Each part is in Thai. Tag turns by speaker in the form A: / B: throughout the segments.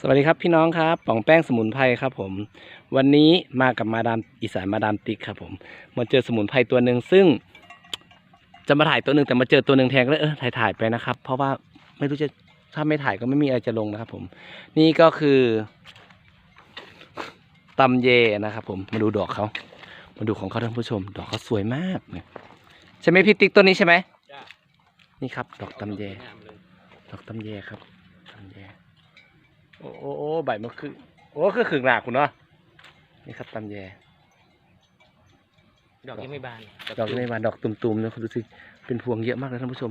A: สวัสดีครับพี่น้องครับป่องแป้งสมุนไพรครับผม วันนี้มากับมาดามอีสานมาดามติ๊กครับผมมาเจอสมุนไพรตัวหนึ่งซึ่ง จะมาถ่ายตัวหนึ่งแต่มาเจอตัวหนึ่งแทนก็เลยเออถ่ายถ่ายไปนะครับ เพราะว่าไม่รู้จะถ้าไม่ถ่ายก็ไม่มีอะไรจะลงนะครับผม นี่ก็คือตำเยนะครับผมมาดูดอกเขามาดูของเขาท่านผู้ชม ดอกเขาสวยมากเนี่ยใช่ไหมพี่ติ๊กตัวนี้ใช่ไหม
B: จ้ะ
A: นี่ครับ ดอกตำเย
B: งามเลย
A: ดอกตำแยครับตำแย โอ้โอ้โอ้ใบมันคือ โอ้คือขึงหนาคุณเนาะนี่ครับตำแย
B: ดอกยังไม่บาน
A: ดอกไม่บานดอกตุ่มๆนะคุณดูสิเป็นพวงเยอะมากเลยท่านผู้ชม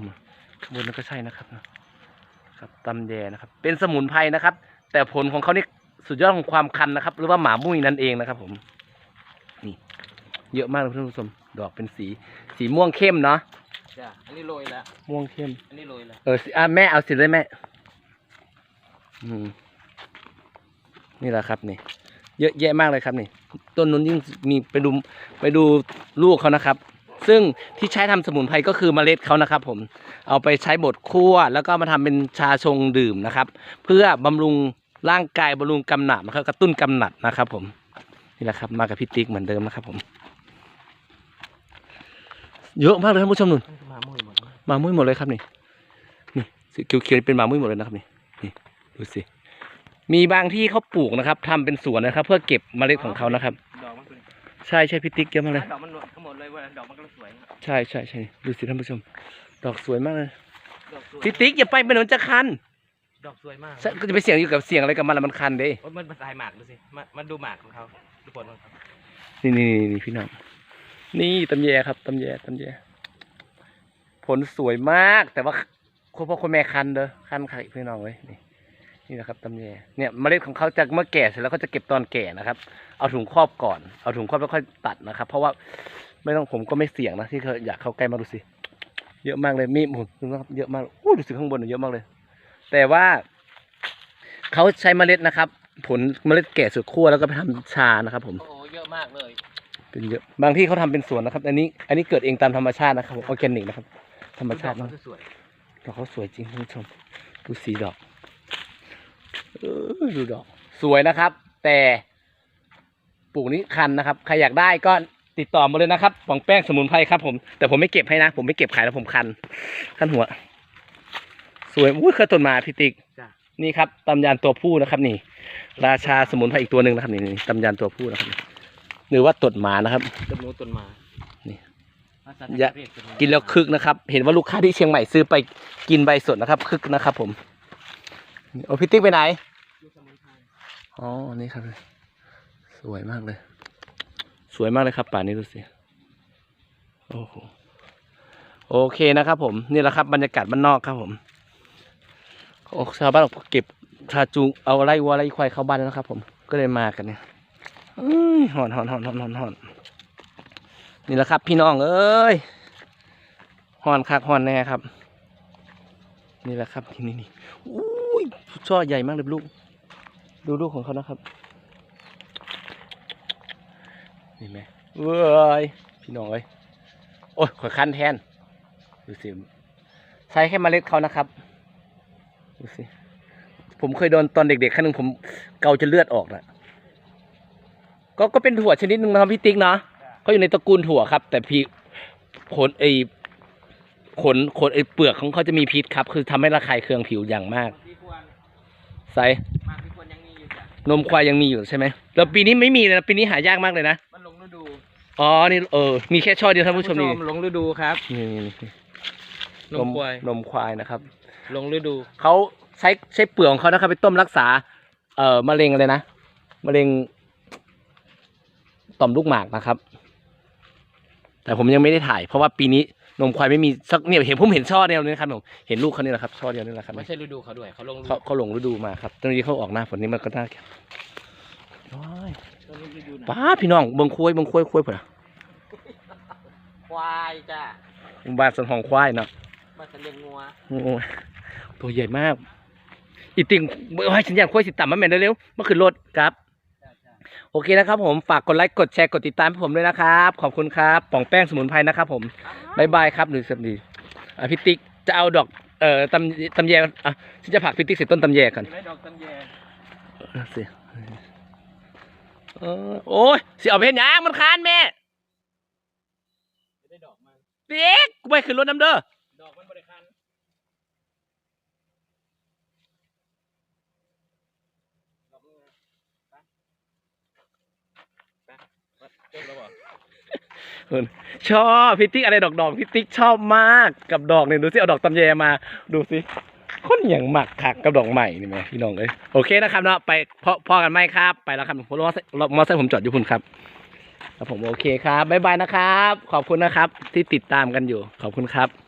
A: ข้างบนนั่นก็ใช่นะครับครับตำแยนะครับ เป็นสมุนไพรนะครับ แต่ผลของเขานี่สุดยอดของความคันนะครับ หรือว่าหมามุ้ยนั่นเองนะครับ ผม นี่ เยอะมากเลยท่านผู้ชม ดอกเป็นสี สีม่วงเข้มเนาะ
B: จ้ะอันนี้โรยแล้ว
A: ม่วงเข้ม
B: อันนี้โรยแล้ว
A: เออสิอะแม่เอาสิเลยแม่ อืม นี่แหละครับนี่ เยอะแยะมากเลยครับนี่ ต้นนู้นยิ่งมีไปดูไปดูลูกเขานะครับ ซึ่งที่ใช้ทำสมุนไพรก็คือเมล็ดเขานะครับ ผมเอาไปใช้บดคั่ว แล้วก็มาทำเป็นชาชงดื่มนะครับ เพื่อบำรุงร่างกายบำรุงกำหนัดนะครับกระตุ้นกำหนัดนะครับ ผมนี่แหละครับ มากับพี่ติ๊กเหมือนเดิมนะครับ ผม เยอะมากเลยท่านผู้ชมนุ่น
B: มามุ้ยหมด
A: มามุ้ยหมดเลยครับนี่นี่เขียวๆเป็นมามุ้ยหมดเลยนะครับนี่นี่ดูสิ มีบางที่เขาปลูกนะครับทำเป็นสวนนะครับ เพื่อเก็บเมล็ดของเขานะครับ
B: ดอกมันเป็น
A: ใช่ใช่พี่ติ๊กเยอะมากเลย
B: ดอกมันหมดทั้งหมดเลยเว่าดอกมันก็สวย
A: ใช่ใช่ใช่ดูสิท่านผู้ชม ดอกสวยมากเลย
B: ดอกสวย
A: พี่ติ๊กอย่าไปเป็นหนนจะคัน
B: ดอกสวยมาก
A: ใช่ก็จะไปเสี่ยงอยู่กับเสี่ยงอะไรกับมันละมันคันเด้
B: โอ้ยมันเป็นลายหมากดูสิมามาดูหมากของเขาดูผลของเขา
A: นี่นี่นี่นี่พี่น้องนี่ตำแยครับตำแยตำแยผลสวยมากแต่ว่าคุณพ่อคุณแม่คันเด้อคันไข่พี่น้องเลยนี่ นี่นะครับตำแยเนี่ยเมล็ดของเขาจะเมื่อแก่เสร็จแล้วก็จะเก็บตอนแก่นะครับ เอาถุงครอบก่อนเอาถุงครอบแล้วค่อยตัดนะครับ เพราะว่าไม่ต้องผมก็ไม่เสี่ยงนะที่เขาอยากเข้าใกล้มาดูสิเยอะมากเลยมีหมุนดูนะครับเยอะมากอู้ดูสิข้างบนน่ะเยอะมากเลย แต่ว่าเขาใช้เมล็ดนะครับ ผลเมล็ดแก่สุดขั้วแล้วก็ไปทำชานะครับ ผม
B: โอ้โหเยอะมากเลย
A: เป็นเยอะบางที่เขาทำเป็นสวนนะครับ อันนี้อันนี้เกิดเองตามธรรมชาตินะครับออร์แกนิกนะครับ ธรรมชาติ
B: ดอ
A: นะ
B: กสวย
A: ดอกเขาสวยจริงท่านผู้ชมดูสีดอกเออ ดูดอก สวยนะครับ แต่ปลูกนี้คันนะครับใครอยากได้ก็ติดต่อมาเลยนะครับปองแป้งสมุนไพรครับ ผมแต่ผมไม่เก็บให้นะ ผมไม่เก็บขายแล้วผมคันคันหัว สวยอุ้ยเคยต้นมาพี่ติ๊ก
B: จ้ะ
A: นี่ครับตำยานตัวผู้นะครับ นี่ ราชาสมุนไพรอีกตัวหนึ่งนะครับ นี่นี่ตำยานตัวผู้นะครับหรือว่าตดหมานะครับ
B: ต้นนู้นต้นมา
A: นี่
B: ภาษา
A: อย่า
B: เรียต้นไม้
A: กินแล้วคึกนะครับ เห็นว่าลูกค้าที่เชียงใหม่ซื้อไปกินใบสดนะครับ คึกนะครับ ผมโอ้พี่ติ๊กไปไหน
B: ดูสมุนไพร
A: อ๋อ นี่ครับ สวยมากเลย สวยมากเลยครับป่านี้ดูสิ โอ้โห โอเคนะครับผม นี่แหละครับบรรยากาศบ้านนอกครับผมโอ้ชาวบ้านบอกเก็บชาจูเอาไล่วัวไล่ควายเข้าบ้านแล้วครับผม ก็เลยมากันเนี่ยหอนหอนหอนหอนหอนหอนนี่แหละครับ พี่น้องเอ้ยหอนคักหอนแน่ครับ นี่แหละครับนี่นี่นี่อุ้ยช่อใหญ่มากเลยลูก ดูลูกของเขานะครับเห็นไหมเว้ยพี่น้องเอ้ยโอ้ยขอยคันแทน ดูสิใช้แค่เมล็ดเขานะครับดูสิผมเคยโดนตอนเด็กๆครั้งหนึ่งผมเกาจะเลือดออกนะก็ก็เป็นถั่วชนิดหนึ่งนะครับพี่ติ๊กเนาะเขาอยู่ในตระกูลถั่วครับ แต่พี่ขนไอขนขนไอเปลือกของเขาจะมีพิษครับ คือทำให้ระคายเคืองผิวอย่างมาก
B: มากที่ควร
A: ใส่ นมควายยังมีอยู่ใช่ไหมแล้วปีนี้ไม่มีเลยนะปีนี้หายากมากเลยนะ
B: มันลงฤดู
A: อ๋อนี่เออมีแค่ช่อเดียวท่านผู้ชมนี่
B: ลงฤดูครับ
A: นี่นี่นี่
B: นมควาย
A: นมควายนะครับ
B: ลงฤดู
A: เขาใช้ใช้เปลือกของเขานะครับไปต้มรักษา เอ่อมะเร็งอะไรนะมะเร็งต่อมลูกหมากนะครับ แต่ผมยังไม่ได้ถ่าย เพราะว่าปีนี้ นมควายไม่มีสักเนี่ยเห็นผมเห็นช่อเดียวนี่นะครับผมเห็นลูกเขานี่แหละครับช่อเดียวนี่แหละครับ
B: ไม่ใช่ฤดูเขาด้วยเขาลงฤดู
A: เขาเขาหลงฤดูมาครับตอนนี้เขาออกหน้าฝนนี้มันก็น่าว้าย
B: ลงฤดูนะ
A: ป้าพี่น้องเบิ่งคุ้ยเบิ่งคุ้ยคุ้ยเผื่อ
B: ควายจ้ะ
A: บ้านสวนของควายเนาะ
B: มาจะเลี้ยงงัว
A: โอ้ยตัวใหญ่มาก อีติงเฮ้ยฉันอยากคุยสิต่ำมาแม่นเร็วๆเมื่อคืนรถครับ
B: จ้ะจ้ะ
A: โอเคนะครับผมฝากกดไลค์กดแชร์กดติดตามให้ผมด้วยนะครับ ขอบคุณครับป่องแป้งสมุนไพรนะครับผมบายบายครับหรือสวัสดีอะพี่ติ๊กจะเอาดอกเอ่อตำตำแยอะฉันจะผลักพี่ติ๊กใส่ต้นตำแยก่อน
B: เห็นไหมดอกตำแย
A: เออสิเออโอ้ยสิเอาเพนยางมันคานแม่
B: จะได้ดอกมัน
A: เด็กกูไปขึ้นรถน้ำเด้อ
B: ดอกมันบริคันดอกมันไปไปมาจบแล้วบอก
A: ชอบพิติกอะไรดอกดอกพิติกชอบมากกับดอกเนี่ยดูสิเอาดอกตำแยมาดูสิคนอย่างหมักคักกับดอกใหม่นี่ไหมพี่น้องเอ้ยโอเคนะครับเนาะไปพอพอกันไหมครับ ไปแล้วครับผมรถมอเตอร์ผมจอดอยู่คุณครับครับผมโอเคครับบ๊ายบายนะครับ ขอบคุณนะครับ ที่ติดตามกันอยู่ขอบคุณครับ